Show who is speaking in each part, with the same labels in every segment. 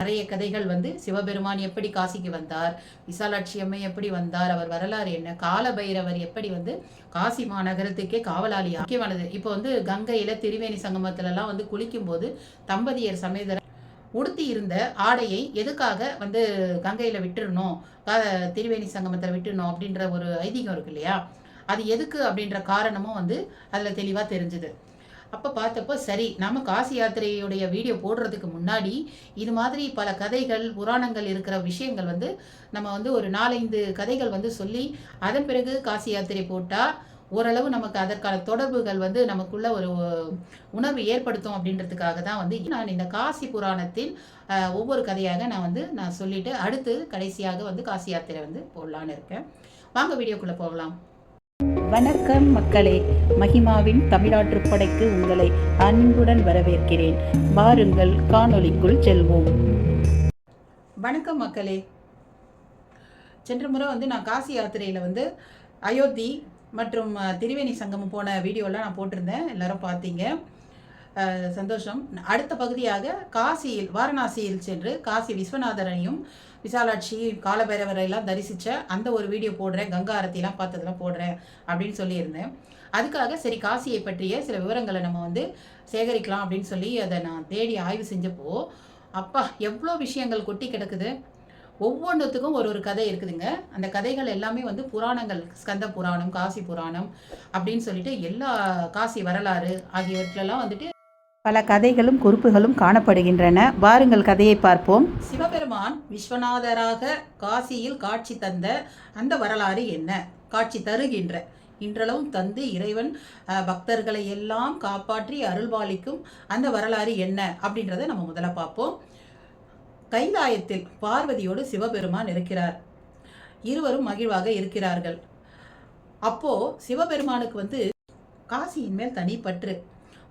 Speaker 1: நிறைய கதைகள் வந்து சிவபெருமான் எப்படி காசிக்கு வந்தார் விசாலாட்சி அம்மை எப்படி வந்தார் அவர் வரலாறு என்ன கால பைரவர் எப்படி வந்து காசி மாநகரத்துக்கே காவலாளி முக்கியமானது இப்போ வந்து கங்கையில திரிவேணி சங்கமத்துல எல்லாம் வந்து குளிக்கும்போது தம்பதியர் சமேதர உடுத்தி இருந்த ஆடையை எதுக்காக வந்து கங்கையில விட்டுறணும் திரிவேணி சங்கமத்தில் விட்டுறணும் அப்படின்ற ஒரு ஐதீகம் இருக்கு இல்லையா? அது எதுக்கு அப்படின்ற காரணமும் வந்து அதில் தெளிவாக தெரிஞ்சுது. அப்போ பார்த்தப்போ சரி நாம காசி யாத்திரையுடைய வீடியோ போடுறதுக்கு முன்னாடி இது மாதிரி பல கதைகள் புராணங்கள் இருக்கிற விஷயங்கள் வந்து நம்ம வந்து ஒரு நாலஞ்சு கதைகள் வந்து சொல்லி அதன் பிறகு காசி யாத்திரை போட்டால் ஓரளவு நமக்கு அதற்கான தொடர்புகள் வந்து நமக்குள்ள ஒரு உணர்வு ஏற்படுத்தும் அப்படின்றதுக்காக தான் வந்து நான் இந்த காசி புராணத்தின் ஒவ்வொரு கதையாக நான் வந்து நான் சொல்லிட்டு அடுத்து கடைசியாக வந்து காசி யாத்திரை வந்து போடலான்னு இருக்கேன். வாங்க வீடியோக்குள்ளே போகலாம்.
Speaker 2: வணக்கம் மக்களே. மகிமாவின் தமிழாற்றுப்படைக்கு உங்களை அன்புடன் வரவேற்கிறேன். வாருங்கள் காணொளிக்குள் செல்வோம்.
Speaker 1: வணக்கம் மக்களே. சென்ற முறை வந்து நான் காசி யாத்திரையில் வந்து அயோத்தி மற்றும் திரிவேணி சங்கமம் போன வீடியோலாம் நான் போட்டிருந்தேன். எல்லாரும் பார்த்தீங்க. சந்தோஷம். அடுத்த பகுதியாக காசியில் வாரணாசியில் சென்று காசி விஸ்வநாதரையும் விசாலாட்சி காலபைரவரை எல்லாம் தரிசித்த அந்த ஒரு வீடியோ போடுறேன். கங்கா ஆரத்திலாம் பார்த்ததெல்லாம் போடுறேன் அப்படின்னு சொல்லியிருந்தேன். அதுக்காக சரி காசியை பற்றிய சில விவரங்களை நம்ம வந்து சேகரிக்கலாம் அப்படின்னு சொல்லி அதை நான் தேடி ஆய்வு செஞ்சப்போ அப்பா எவ்வளோ விஷயங்கள் கொட்டி கிடக்குது. ஒவ்வொன்றுத்துக்கும் ஒரு ஒரு கதை இருக்குதுங்க. அந்த கதைகள் எல்லாமே வந்து புராணங்கள் ஸ்கந்த புராணம் காசி புராணம் அப்படின்னு சொல்லிட்டு எல்லா காசி வரலாறு ஆகியவற்றிலெல்லாம் வந்துட்டு
Speaker 2: பல கதைகளும் குறிப்புகளும் காணப்படுகின்றன. வாருங்கள் கதையை பார்ப்போம்.
Speaker 1: சிவபெருமான் விஸ்வநாதராக காசியில் காட்சி தந்த அந்த வரலாறு என்ன? காட்சி தருகின்ற. இன்றளவும் தந்து இறைவன் பக்தர்களை எல்லாம் காப்பாற்றி அருள்பாலிக்கும் அந்த வரலாறு என்ன? அப்படின்றத நம்ம முதல்ல பார்ப்போம். கைலாயத்தில் பார்வதியோடு சிவபெருமான் இருக்கிறார். இருவரும் மகிழ்வாக இருக்கிறார்கள். அப்போ சிவபெருமானுக்கு வந்து காசியின் மேல் தனிப்பற்று.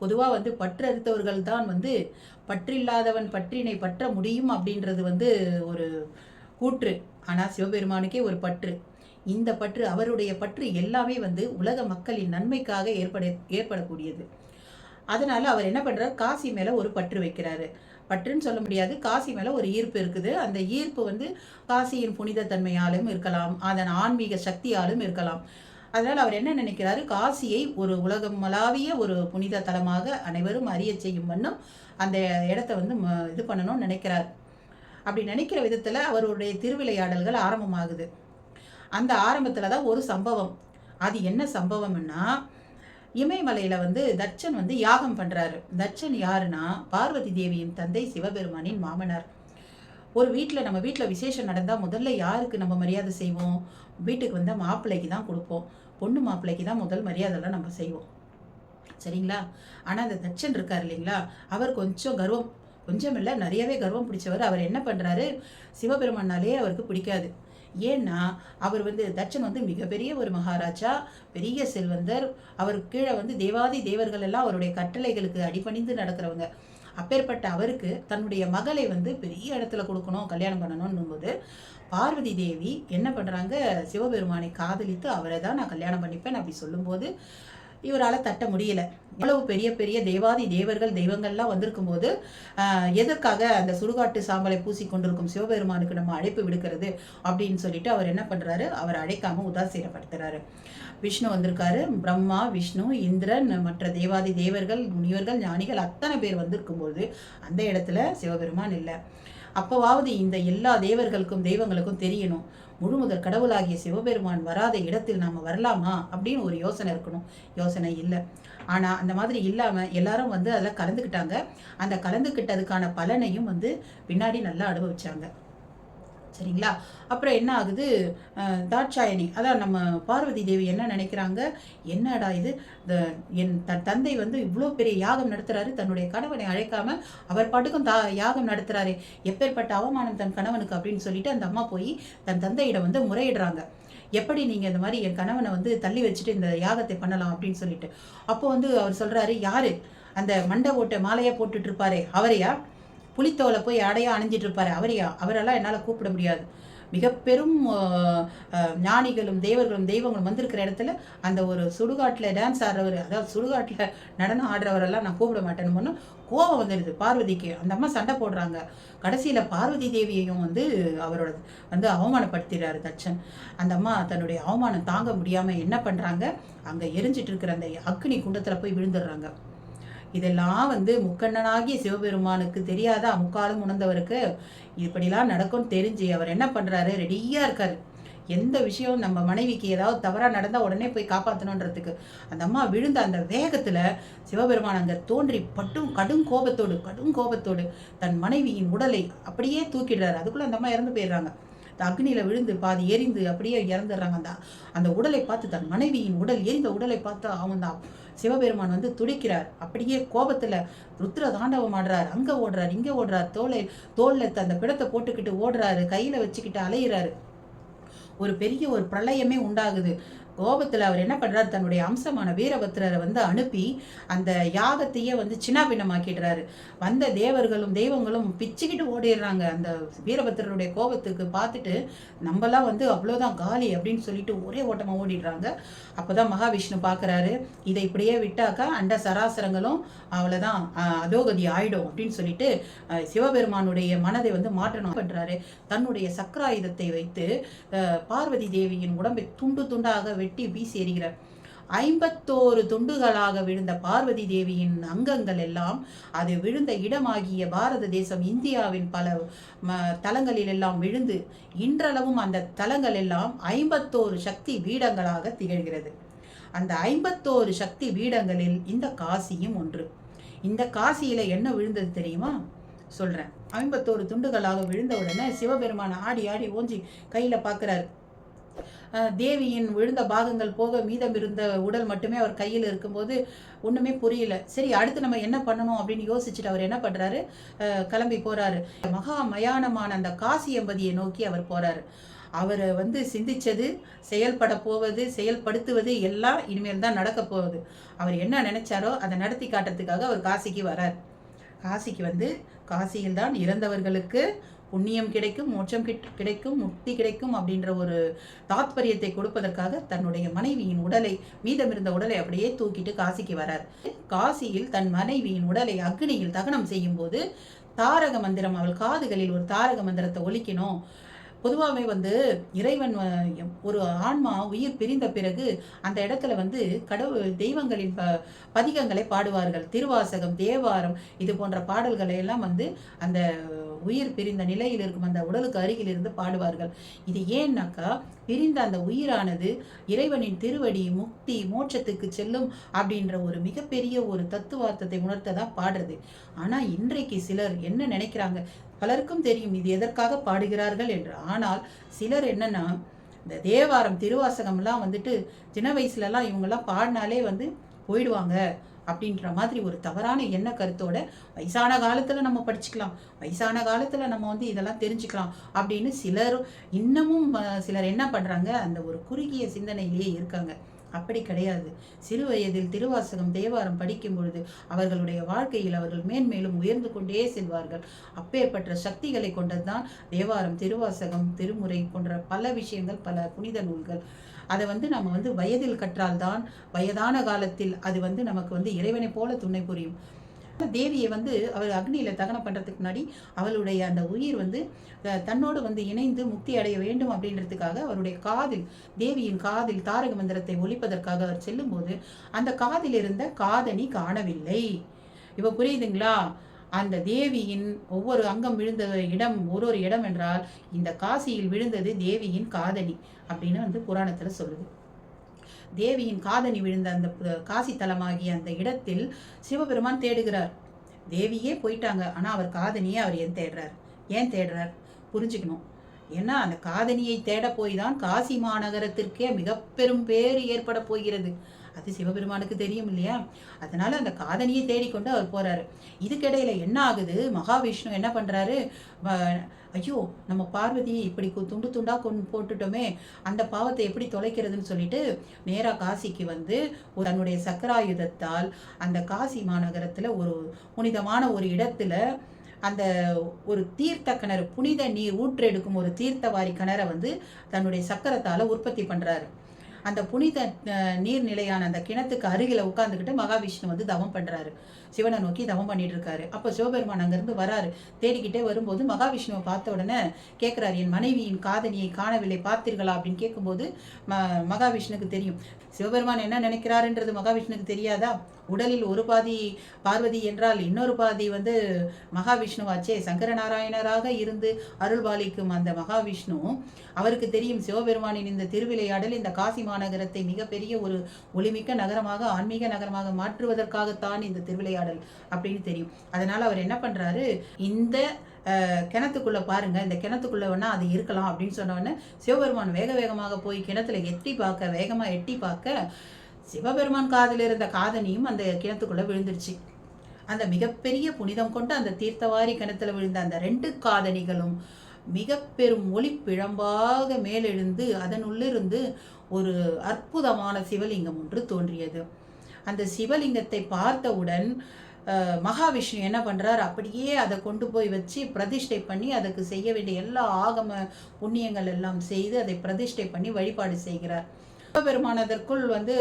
Speaker 1: பொதுவாக வந்து பற்றறுத்தவர்கள் தான் வந்து பற்றில்லாதவன் பற்றினை பற்ற முடியும் அப்படின்றது வந்து ஒரு கூற்று. ஆனால் சிவபெருமானுக்கே ஒரு பற்று. இந்த பற்று அவருடைய பற்று எல்லாமே வந்து உலக மக்களின் நன்மைக்காக ஏற்பட ஏற்படக்கூடியது. அதனால் அவர் என்ன பண்ணுறார் காசி மேலே ஒரு பற்று வைக்கிறாரு. பற்றுன்னு சொல்ல முடியாது. காசி மேலே ஒரு ஈர்ப்பு இருக்குது. அந்த ஈர்ப்பு வந்து காசியின் புனிதத்தன்மையாலும் இருக்கலாம் அதன் ஆன்மீக சக்தியாலும் இருக்கலாம். அதனால் அவர் என்ன நினைக்கிறாரு? காசியை ஒரு உலகமலாவிய ஒரு புனித தலமாக அனைவரும் அறிய செய்யும் வண்ணம் அந்த இடத்த வந்து ம- இது பண்ணணும்னு நினைக்கிறார். அப்படி நினைக்கிற விதத்தில் அவருடைய திருவிளையாடல்கள் ஆரம்பமாகுது. அந்த ஆரம்பத்தில் தான் ஒரு சம்பவம். அது என்ன சம்பவம்னா இமயமலையில் வந்து தட்சன் வந்து யாகம் பண்ணுறாரு தட்சன் யாருன்னா பார்வதி தேவியின் தந்தை சிவபெருமானின் மாமனார். ஒரு வீட்டில் நம்ம வீட்டில் விசேஷம் நடந்தால் முதல்ல யாருக்கு நம்ம மரியாதை செய்வோம்? வீட்டுக்கு வந்தால் மாப்பிள்ளைக்கு தான் கொடுப்போம். பொண்ணு மாப்பிள்ளைக்கு தான் முதல் மரியாதைலாம் நம்ம செய்வோம். சரிங்களா? ஆனால் அந்த தட்சன் இருக்கார் இல்லைங்களா? அவர் கொஞ்சம் கர்வம் கொஞ்சம் இல்லை நிறையவே கர்வம் பிடிச்சவர். அவர் என்ன பண்ணுறாரு சிவபெருமானாலே அவருக்கு பிடிக்காது. ஏன்னா அவர் வந்து தட்சன் வந்து மிகப்பெரிய ஒரு மகாராஜா பெரிய செல்வந்தர். அவர் கீழே வந்து தேவாதி தேவர்கள் எல்லாம் அவருடைய கட்டளைகளுக்கு அடிபணிந்து நடக்கிறவங்க. அப்பேற்பட்ட அவருக்கு தன்னுடைய மகளை வந்து பெரிய இடத்துல கொடுக்கணும் கல்யாணம் பண்ணணும்னும் போது பார்வதி தேவி என்ன பண்ணுறாங்க சிவபெருமானை காதலித்து அவரை தான் நான் கல்யாணம் பண்ணிப்பேன் அப்படி சொல்லும்போது இவரால் தட்ட முடியல. இவ்வளவு பெரிய பெரிய தேவாதி தேவர்கள் தெய்வங்கள்லாம் வந்திருக்கும் போது எதற்காக அந்த சுடுகாட்டு சாம்பலை பூசி கொண்டிருக்கும் சிவபெருமானுக்கு நம்ம அழைப்பு விடுக்கிறது அப்படின்னு சொல்லிட்டு அவர் என்ன பண்ணுறாரு அவர் அழைக்காம உதாசீனப்படுத்துறாரு. விஷ்ணு வந்திருக்காரு. பிரம்மா விஷ்ணு இந்திரன் மற்ற தேவாதி தேவர்கள் முனிவர்கள் ஞானிகள் அத்தனை பேர் வந்திருக்கும் போது அந்த இடத்துல சிவபெருமான் இல்லை. அப்போவாவது இந்த எல்லா தேவர்களுக்கும் தெய்வங்களுக்கும் தெரியணும். முழுமுதற் கடவுளாகிய சிவபெருமான் வராத இடத்தில் நாம் வரலாமா? அப்படின்னு ஒரு யோசனை இருக்கணும். யோசனை இல்லை. ஆனால் அந்த மாதிரி இல்லாமல் எல்லாரும் வந்து அதில் கலந்துக்கிட்டாங்க. அந்த கலந்துக்கிட்டதுக்கான பலனையும் வந்து பின்னாடி நல்லா அனுபவிச்சாங்க. சரிங்களா? அப்புறம் என்ன ஆகுது? தாட்சாயணி. அதான் நம்ம பார்வதி தேவி என்ன நினைக்கிறாங்க? என்னடா இது? என் தன் தந்தை வந்து இவ்வளோ பெரிய யாகம் நடத்துகிறாரு தன்னுடைய கணவனை அழைக்காம அவர் பாட்டுக்கும் தா யாகம் நடத்துகிறாரு எப்பேற்பட்ட அவமானம் தன் கணவனுக்கு அப்படின்னு சொல்லிட்டு அந்த அம்மா போய் தன் தந்தையிடம் வந்து முறையிடுறாங்க. எப்படி நீங்கள் இந்த மாதிரி என் கணவனை வந்து தள்ளி வச்சுட்டு இந்த யாகத்தை பண்ணலாம் அப்படின்னு சொல்லிட்டு. அப்போ வந்து அவர் சொல்கிறாரு யாரு? அந்த மண்டை ஓட்டை மாலையா போட்டுட்டு இருப்பாரே அவரையா? புலித்தோலை போய் அடையா அணிஞ்சிட்டு இருப்பாரு அவரையா அவரெல்லாம் என்னால் கூப்பிட முடியாது. மிக பெரும் ஞானிகளும் தேவர்களும் தெய்வங்களும் வந்திருக்கிற இடத்துல அந்த ஒரு சுடுகாட்டில் டான்ஸ் ஆடுறவர் அதாவது சுடுகாட்டில் நடனம் ஆடுறவரெல்லாம் நான் கூப்பிட மாட்டேன்னு சொன்னா கோபம் வந்துடுது பார்வதிக்கு. அந்த அம்மா சண்டை போடுறாங்க. கடைசியில் பார்வதி தேவியையும் வந்து அவரோட வந்து அவமானப்படுத்திடுறாரு தச்சன். அந்த அம்மா தன்னுடைய அவமானம் தாங்க முடியாமல் என்ன பண்ணுறாங்க அங்கே எரிஞ்சிட்டு இருக்கிற அந்த அக்னி குண்டத்தில் போய் விழுந்துடுறாங்க. இதெல்லாம் வந்து முக்கண்ணனாகிய சிவபெருமானுக்கு தெரியாதா? முக்காலும் உணர்ந்தவருக்கு இப்படிலாம் நடக்கும்னு தெரிஞ்சு அவர் என்ன பண்ணுறாரு ரெடியாக இருக்கார். எந்த விஷயம் நம்ம மனைவிக்கு ஏதாவது தவறாக நடந்தால் உடனே போய் காப்பாற்றணுன்றதுக்கு அந்த அம்மா விழுந்த அந்த வேகத்தில் சிவபெருமான் அங்கே தோன்றி பட்டும் கடும் கோபத்தோடு கடும் கோபத்தோடு தன் மனைவியின் உடலை அப்படியே தூக்கிடுறாரு. அதுக்குள்ளே அந்த அம்மா இறந்து போயிடுறாங்க. அந்த அக்னியில் விழுந்து பாதி எரிந்து அப்படியே இறந்துடுறாங்க அந்த அந்த உடலை பார்த்து தன் மனைவியின் உடல் எரிந்த உடலை பார்த்து அவன் தான் சிவபெருமான் வந்து துடிக்கிறார். அப்படியே கோபத்தில் ருத்ர தாண்டவம் ஆடுறார். அங்கே ஓடுறார் இங்கே ஓடுறார். தோலை தோளில் அந்த பிடத்தை போட்டுக்கிட்டு ஓடுறாரு. கையில் வச்சுக்கிட்டு அலையிறாரு. ஒரு பெரிய ஒரு பிரளயமே உண்டாகுது. கோபத்தில் அவர் என்ன பண்ணுறாரு தன்னுடைய அம்சமான வீரபத்திரரை வந்து அனுப்பி அந்த யாகத்தையே வந்து சின்னாபின்னமாக்கிடுறாரு. வந்த தேவர்களும் தெய்வங்களும் பிச்சுக்கிட்டு ஓடிடுறாங்க. அந்த வீரபத்திரருடைய கோபத்துக்கு பார்த்துட்டு நம்மலாம் வந்து அவ்வளோதான் காலி அப்படின்னு சொல்லிட்டு ஒரே ஓட்டமாக ஓடிடுறாங்க. அப்போ தான் மகாவிஷ்ணு பார்க்குறாரு இதை இப்படியே விட்டாக்கா அண்ட சராசரங்களும் அவ்வளோதான் தான் அதோகதி ஆயிடும் அப்படின்னு சொல்லிட்டு சிவபெருமானுடைய மனதை வந்து மாற்றணும் பண்ணுறாரு தன்னுடைய சக்கராயுதத்தை வைத்து பார்வதி தேவியின் உடம்பை துண்டு துண்டாக வெட்டி வீசி எறிகிறார் ஐம்பத்தோரு துண்டுகளாக விழுந்த பார்வதி தேவியின் அங்கங்கள் எல்லாம் அது விழுந்த இடமாகிய பாரத தேசம் இந்தியாவின் பல தலங்களில் எல்லாம் விழுந்து இன்றளவும் அந்த தலங்கள் எல்லாம் ஐம்பத்தோரு சக்தி பீடங்களாக திகழ்கிறது. அந்த ஐம்பத்தோரு சக்தி பீடங்களில் இந்த காசியும் ஒன்று. இந்த காசியில என்ன விழுந்தது தெரியுமா? சொல்றேன். ஐம்பத்தோரு துண்டுகளாக விழுந்த உடனே சிவபெருமான் ஆடி ஆடி ஓஞ்சி கையில பார்க்கறாரு தேவியின் விழுந்த பாகங்கள் போக மீதம் இருந்த உடல் மட்டுமே அவர் கையில் இருக்கும்போது ஒன்றுமே புரியல. சரி அடுத்து நம்ம என்ன பண்ணணும் அப்படின்னு யோசிச்சுட்டு அவர் என்ன பண்ணுறாரு கிளம்பி போகிறாரு மகா மயானமான அந்த காசி எம்பதியை நோக்கி அவர் போகிறாரு அவரை வந்து சிந்திச்சது செயல்பட போவது செயல்படுத்துவது எல்லாம் இனிமேல் தான் நடக்க போகுது. அவர் என்ன நினைச்சாரோ அதை நடத்தி காட்டுறதுக்காக அவர் காசிக்கு வரார். காசிக்கு வந்து காசியில் தான் இறந்தவர்களுக்கு புண்ணியம் கிடைக்கும் மோட்சம் கிடைக்கும் முக்தி கிடைக்கும் அப்படின்ற ஒரு தாத்பரியத்தை கொடுப்பதற்காக தன்னுடைய மனைவியின் உடலை மீதமிருந்த உடலை அப்படியே தூக்கிட்டு காசிக்கு வரார். காசியில் தன் மனைவியின் உடலை அக்னியில் தகனம் செய்யும் போது தாரக மந்திரம் அவள் காதுகளில் ஒரு தாரக மந்திரத்தை ஒலிக்கணும். பொதுவாகவே வந்து இறைவன் ஒரு ஆன்மா உயிர் பிரிந்த பிறகு அந்த இடத்துல வந்து கடவுள் தெய்வங்களின் ப பதிகங்களை பாடுவார்கள். திருவாசகம் தேவாரம் இது போன்ற பாடல்களை எல்லாம் வந்து அந்த உயிர் பிரிந்த நிலையில் இருக்கும் அந்த உடலுக்கு அருகில் இருந்து பாடுவார்கள். இது ஏன்னாக்கா பிரிந்த அந்த உயிரானது இறைவனின் திருவடி முக்தி மோட்சத்துக்கு செல்லும் அப்படின்ற ஒரு மிகப்பெரிய ஒரு தத்துவார்த்தத்தை உணர்த்த தான் பாடுறது. ஆனால் இன்றைக்கு சிலர் என்ன நினைக்கிறாங்க? பலருக்கும் தெரியும் இது எதற்காக பாடுகிறார்கள் என்று. ஆனால் சிலர் என்னன்னா இந்த தேவாரம் திருவாசகம்லாம் வந்துட்டு சின்ன வயசுலலாம் இவங்கெல்லாம் பாடினாலே வந்து போயிடுவாங்க. அப்படின்ற மாதிரி ஒரு தவறான எண்ண கருத்தோட வயசான காலத்தில் நம்ம படிச்சுக்கலாம் வயசான காலத்தில் நம்ம வந்து இதெல்லாம் தெரிஞ்சுக்கலாம் அப்படின்னு சிலர் இன்னமும் சிலர் என்ன பண்ணுறாங்க அந்த ஒரு குறுகிய சிந்தனையிலேயே இருக்காங்க. அப்படி கிடையாது. சிறு வயதில் திருவாசகம் தேவாரம் படிக்கும் பொழுது அவர்களுடைய வாழ்க்கையில் அவர்கள் மேன்மேலும் உயர்ந்து கொண்டே செல்வார்கள். அப்பேற்பட்ட சக்திகளை கொண்டதுதான் தேவாரம் திருவாசகம் திருமுறை போன்ற பல விஷயங்கள் பல புனித நூல்கள். அதை வந்து நம்ம வந்து வயதில் கற்றால்தான் வயதான காலத்தில் அது வந்து நமக்கு வந்து இறைவனை போல துணை புரியும். தேவியை வந்து அவர் அக்னியில் தகனம் பண்ணுறதுக்கு முன்னாடி அவளுடைய அந்த உயிர் வந்து தன்னோடு வந்து இணைந்து முக்தி அடைய வேண்டும் அப்படின்றதுக்காக அவருடைய காதில் தேவியின் காதில் தாரக மந்திரத்தை ஒழிப்பதற்காக அவர் செல்லும்போது அந்த காதில் இருந்த காதணி காணவில்லை. இப்போ புரியுதுங்களா? அந்த தேவியின் ஒவ்வொரு அங்கம் விழுந்த இடம் ஒரு ஒரு இடம் என்றால் இந்த காசியில் விழுந்தது தேவியின் காதணி அப்படின்னு வந்து புராணத்தில் சொல்லுது. தேவியின் காதணி விழுந்த அந்த காசி தலமாகிய அந்த இடத்தில் சிவபெருமான் தேடுகிறார். தேவியே போயிட்டாங்க. ஆனால் அவர் காதணியை அவர் ஏன் தேடுறார்? ஏன் தேடுறார்? புரிஞ்சுக்கணும். ஏன்னா அந்த காதணியை தேட போய் தான் காசி மாநகரத்திற்கே மிக பெரும் பேர் ஏற்பட போகிறது. அது சிவபெருமானுக்கு தெரியும் இல்லையா? அதனால அந்த காதணியை தேடிக்கொண்டு அவர் போறாரு. இதுக்கிடையில என்ன ஆகுது? மகாவிஷ்ணு என்ன பண்றாரு? வ- ஐயோ நம்ம பார்வதியை இப்படி கு- துண்டு துண்டாக கொண்டு போட்டுட்டோமே அந்த பாவத்தை எப்படி தொலைக்கிறதுன்னு சொல்லிட்டு நேராக காசிக்கு வந்து தன்னுடைய சக்கராயுதத்தால் அந்த காசி மாநகரத்தில் ஒரு புனிதமான ஒரு இடத்துல அந்த ஒரு தீர்த்த கிணறு புனித நீர் ஊற்றெடுக்கும் ஒரு தீர்த்தவாரி கிணறை வந்து தன்னுடைய சக்கரத்தால் உற்பத்தி பண்ணுறாரு அந்த புனித நீர்நிலையான அந்த கிணத்துக்கு அருகில் உட்காந்துக்கிட்டு மகாவிஷ்ணு வந்து தவம் பண்ணுறாரு சிவனை நோக்கி தவம் பண்ணிட்டு இருக்காரு அப்போ சிவபெருமான் அங்கேருந்து வராரு. தேடிக்கிட்டே வரும்போது மகாவிஷ்ணுவை பார்த்த உடனே கேட்குறாரு என் மனைவியின் காதலியை காணவில்லை பார்த்தீர்களா? அப்படின்னு கேட்கும்போது ம மகாவிஷ்ணுக்கு தெரியும். சிவபெருமான் என்ன நினைக்கிறாருன்றது மகாவிஷ்ணுக்கு தெரியாதா? உடலில் ஒரு பாதி பார்வதி என்றால் இன்னொரு பாதி வந்து மகாவிஷ்ணுவாச்சே. சங்கரநாராயணராக இருந்து அருள்பாலிக்கும் அந்த மகாவிஷ்ணு அவருக்கு தெரியும் சிவபெருமானின் இந்த திருவிளையாடல் இந்த காசி மாநகரத்தை மிகப்பெரிய ஒரு ஒளிமிக்க நகரமாக ஆன்மீக நகரமாக மாற்றுவதற்காகத்தான் இந்த திருவிளையாடல் அப்படின்னு தெரியும். அதனால அவர் என்ன பண்றாரு? இந்த கிணத்துக்குள்ளே பாருங்கள் பாருங்க. இந்த கிணத்துக்குள்ளே வேணால் அது இருக்கலாம் அப்படின்னு சொன்ன உடனே சிவபெருமான் வேக வேகமாக போய் கிணத்துல எட்டி பார்க்க வேகமாக எட்டி பார்க்க சிவபெருமான் காதில் இருந்த காதனியும் அந்த கிணத்துக்குள்ளே விழுந்துருச்சு அந்த மிகப்பெரிய புனிதம் கொண்டு அந்த தீர்த்தவாரி கிணத்துல விழுந்த அந்த ரெண்டு காதணிகளும் மிக பெரும் ஒளி பிழம்பாக மேலெழுந்து அதனுள்ளிருந்து ஒரு அற்புதமான சிவலிங்கம் ஒன்று தோன்றியது. அந்த சிவலிங்கத்தை பார்த்தவுடன் மகாவிஷ்ணு என்ன பண்ணுறார் அப்படியே அதை கொண்டு போய் வச்சு பிரதிஷ்டை பண்ணி அதுக்கு செய்ய வேண்டிய எல்லா ஆகம புண்ணியங்கள் எல்லாம் செய்து அதை பிரதிஷ்டை பண்ணி வழிபாடு செய்கிறார். சிவபெருமானதற்குள் வந்து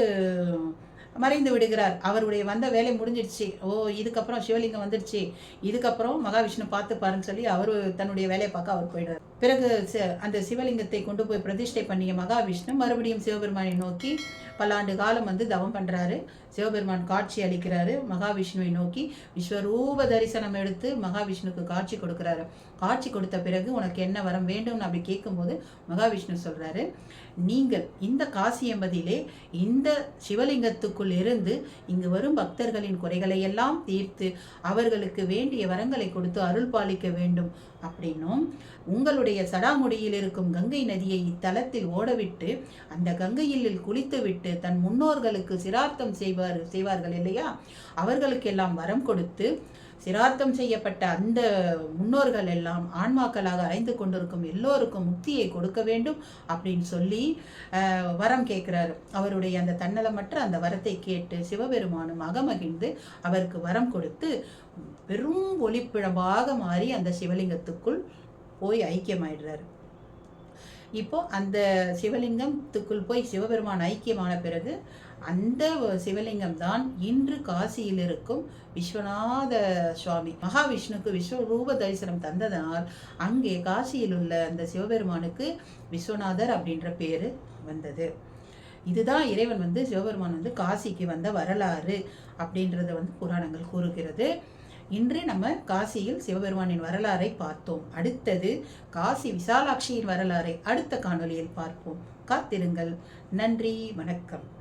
Speaker 1: மறைந்து விடுகிறார். அவருடைய வந்த வேலை முடிஞ்சிடுச்சு. ஓ இதுக்கப்புறம் சிவலிங்கம் வந்துடுச்சு. இதுக்கப்புறம் மகாவிஷ்ணு பார்த்து பாருன்னு சொல்லி அவர் தன்னுடைய வேலையை பார்க்க அவர் போயிடுறார். பிறகு அந்த சிவலிங்கத்தை கொண்டு போய் பிரதிஷ்டை பண்ணிய மகாவிஷ்ணு மறுபடியும் சிவபெருமானை நோக்கி பல்லாண்டு காலம் வந்து தவம் பண்ணுறாரு சிவபெருமான் காட்சி அளிக்கிறாரு. மகாவிஷ்ணுவை நோக்கி விஸ்வரூப தரிசனம் எடுத்து மகாவிஷ்ணுக்கு காட்சி கொடுக்குறாரு. காட்சி கொடுத்த பிறகு உனக்கு என்ன வரம் வேண்டும்னு அப்படி கேட்கும்போது மகாவிஷ்ணு சொல்கிறாரு நீங்கள் இந்த காசியம்பதியிலே இந்த சிவலிங்கத்துக்குள் இருந்து இங்கு வரும் பக்தர்களின் குறைகளை எல்லாம் தீர்த்து அவர்களுக்கு வேண்டிய வரங்களை கொடுத்து அருள் பாலிக்க வேண்டும். அப்படின்னும் உங்களுடைய சடாமுடியில் இருக்கும் கங்கை நதியை இத்தலத்தில் ஓடவிட்டு அந்த கங்கையில் குளித்துவிட்டு தன் முன்னோர்களுக்கு சிரார்த்தம் செய்வார் செய்வார்கள் இல்லையா? அவர்களுக்கெல்லாம் வரம் கொடுத்து சிரார்த்தம் செய்யப்பட்ட அந்த முன்னோர்கள் எல்லாம் ஆன்மாக்களாக அலைந்து கொண்டிருக்கும் எல்லோருக்கும் முக்தியை கொடுக்க வேண்டும் அப்படின்னு சொல்லி வரம் கேட்கிறார். அவருடைய அந்த தன்னலமற்ற அந்த வரத்தை கேட்டு சிவபெருமானும் அகமகிழ்ந்து அவருக்கு வரம் கொடுத்து பெரும் ஒளிப்பிழம்பாக மாறி அந்த சிவலிங்கத்துக்குள் போய் ஐக்கியமாயிடுறாரு. இப்போ அந்த சிவலிங்கத்துக்குள் போய் சிவபெருமான் ஐக்கியமான பிறகு அந்த சிவலிங்கம் தான் இன்று காசியில் இருக்கும் விஸ்வநாத சுவாமி. மகாவிஷ்ணுக்கு விஸ்வரூப தரிசனம் தந்ததனால் அங்கே காசியில் உள்ள அந்த சிவபெருமானுக்கு விஸ்வநாதர் அப்படின்ற பேர் வந்தது. இதுதான் இறைவன் வந்து சிவபெருமான் வந்து காசிக்கு வந்த வரலாறு அப்படின்றத வந்து புராணங்கள் கூறுகிறது. இன்று நம்ம காசியில் சிவபெருமானின் வரலாறை பார்த்தோம். அடுத்தது காசி விசாலாட்சியின் வரலாறை அடுத்த காணொளியில் பார்ப்போம். காத்திருங்கள். நன்றி. வணக்கம்.